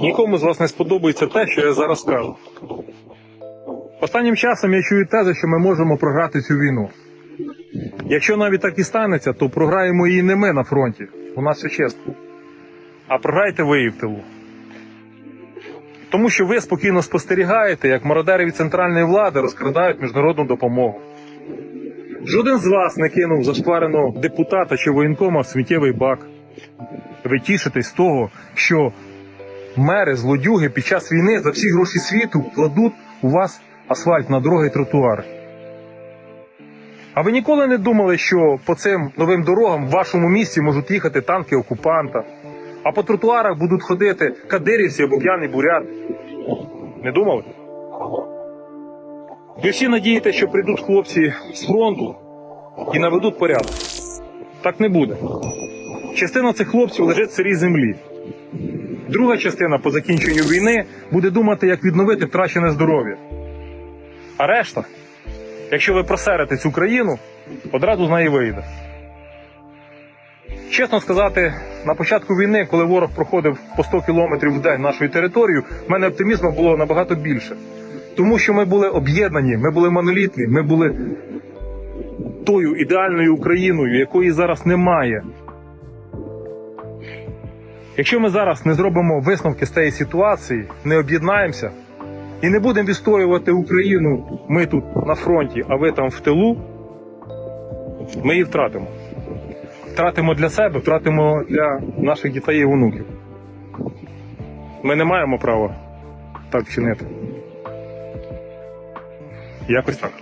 Нікому з вас не сподобається те, що я зараз кажу. Останнім часом я чую тези, що ми можемо програти цю війну. Якщо навіть так і станеться, то програємо її не ми на фронті. У нас все чесно. А програєте ви її в тилу. Тому що ви спокійно спостерігаєте, як мародери від центральної влади розкрадають міжнародну допомогу. Жоден з вас не кинув зашквареного депутата чи воєнкома в сміттєвий бак. Ви тішитесь з того, що мери, злодюги під час війни за всі гроші світу кладуть у вас асфальт на дороги і тротуари. А ви ніколи не думали, що по цим новим дорогам в вашому місті можуть їхати танки окупанта, а по тротуарах будуть ходити кадирівці або п'яний бурят? Не думали? Ви всі надієте, що прийдуть хлопці з фронту і наведуть порядок. Так не буде. Частина цих хлопців лежить в сирій землі. Друга частина по закінченню війни буде думати, як відновити втрачене здоров'я. А решта, якщо ви просерете цю країну, одразу з неї вийде. Чесно сказати, на початку війни, коли ворог проходив по 100 кілометрів в день нашою територією, в мене оптимізму було набагато більше. Тому що ми були об'єднані, ми були монолітні, ми були тою ідеальною Україною, якої зараз немає. Якщо ми зараз не зробимо висновки з цієї ситуації, не об'єднаємося і не будемо відстоювати Україну, ми тут на фронті, а ви там в тилу, ми її втратимо. Втратимо для себе, втратимо для наших дітей і онуків. Ми не маємо права так вчинити. Якось так.